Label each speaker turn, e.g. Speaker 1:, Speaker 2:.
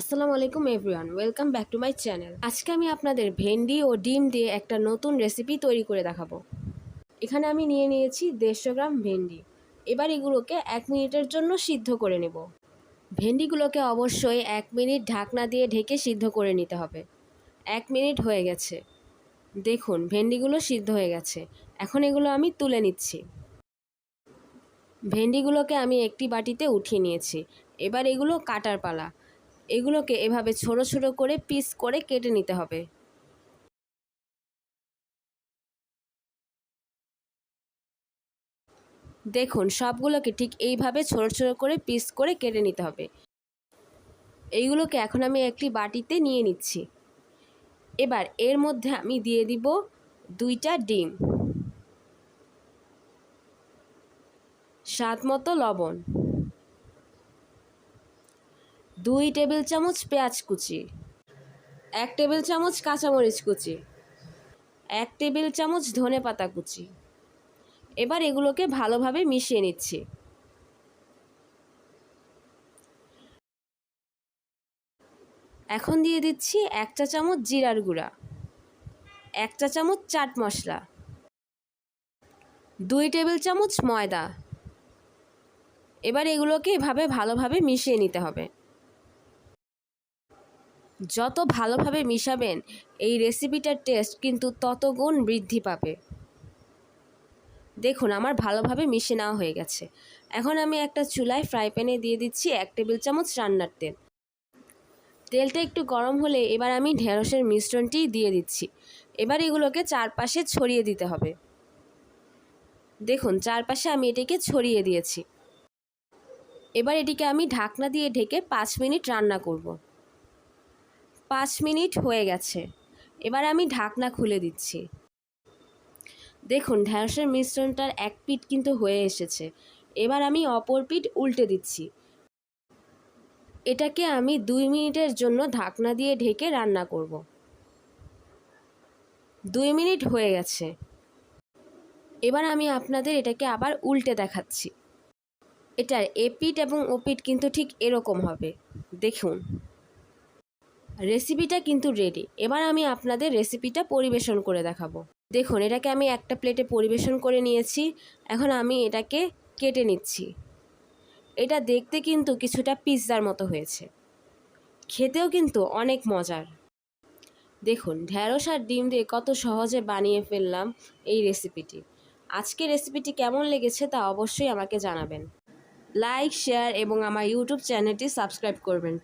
Speaker 1: আসসালামু আলাইকুম everyone, welcome back to my channel. আজকে আমি আপনাদের ভেন্ডি ও ডিম দিয়ে একটা নতুন রেসিপি তৈরি করে দেখাবো। এখানে আমি নিয়ে নিয়েছি দেড়শো গ্রাম ভেন্ডি। এবার এগুলোকে এক মিনিটের জন্য সিদ্ধ করে নেব। ভেন্ডিগুলোকে অবশ্যই এক মিনিট ঢাকনা দিয়ে ঢেকে সিদ্ধ করে নিতে হবে। এক মিনিট হয়ে গেছে। দেখুন, ভেন্ডিগুলো সিদ্ধ হয়ে গেছে। এখন এগুলো আমি তুলে নিচ্ছি। ভেন্ডিগুলোকে আমি একটি বাটিতে উঠিয়ে নিয়েছি। এবার এগুলো কাটার পালা। এগুলোকে এভাবে ছোট ছোট করে পিস করে কেটে নিতে হবে। দেখুন, সবগুলোকে ঠিক এইভাবে ছোট ছোট করে পিস করে কেটে নিতে হবে। এইগুলোকে এখন আমি একটি বাটিতে নিয়ে নিচ্ছি। এবার এর মধ্যে আমি দিয়ে দিব দুইটা ডিম। স্বাদ মতো লবণ। দুই টেবিল চামচ পেঁয়াজ কুচি, এক টেবিল চামচ কাঁচামরিচ কুচি, এক টেবিল চামচ ধনে পাতা কুচি। এবার এগুলোকে ভালোভাবে মিশিয়ে নিচ্ছি। এখন দিয়ে দিচ্ছি এক চা চামচ জিরার গুঁড়া, এক চা চামচ চাট মশলা, দুই টেবিল চামচ ময়দা। এবার এগুলোকে এভাবে ভালোভাবে মিশিয়ে নিতে হবে। যত ভালোভাবে মিশাবেন, এই রেসিপিটার টেস্ট কিন্তু তত গুণ বৃদ্ধি পাবে। দেখুন, আমার ভালোভাবে মিশে নেওয়া হয়ে গেছে। এখন আমি একটা চুলায় ফ্রাই প্যানে দিয়ে দিচ্ছি এক টেবিল চামচ রান্নার তেল। তেলটা একটু গরম হলে এবার আমি ঢেঁড়সের মিশ্রণটি দিয়ে দিচ্ছি। এবার এগুলোকে চারপাশে ছড়িয়ে দিতে হবে। দেখুন, চারপাশে আমি এটিকে ছড়িয়ে দিয়েছি। এবার এটিকে আমি ঢাকনা দিয়ে ঢেকে পাঁচ মিনিট রান্না করব। পাঁচ মিনিট হয়ে গেছে। এবার আমি ঢাকনা খুলে দিচ্ছি। দেখুন ঢ্যাঁড়সের মিশ্রণটার এক পিঠ কিন্তু হয়ে এসেছে। এবার আমি অপর পিঠ উল্টে দিচ্ছি। এটাকে আমি দুই মিনিটের জন্য ঢাকনা দিয়ে ঢেকে রান্না করব। দুই মিনিট হয়ে গেছে। এবার আমি আপনাদের এটাকে আবার উল্টে দেখাচ্ছি। এটার এপিট এবং ওপিট কিন্তু ঠিক এরকম হবে। দেখুন। রেসিপিটা কিন্তু রেডি এবার আমি আপনাদের রেসিপিটা পরিবেশন করে দেখাবো। দেখুন, এটাকে আমি একটা প্লেটে পরিবেশন করে নিয়েছি। এখন আমি এটাকে কেটে নিচ্ছি। এটা দেখতে কিন্তু কিছুটা পিৎজার মতো হয়েছে। খেতেও কিন্তু অনেক মজার। দেখুন ঢ্যাঁড়স আর ডিম দিয়ে কত সহজে বানিয়ে ফেললাম এই রেসিপিটি আজকে রেসিপিটি কেমন লেগেছে তা অবশ্যই আমাকে জানাবেন। লাইক শেয়ার এবং আমার ইউটিউব চ্যানেলটি সাবস্ক্রাইব করবেন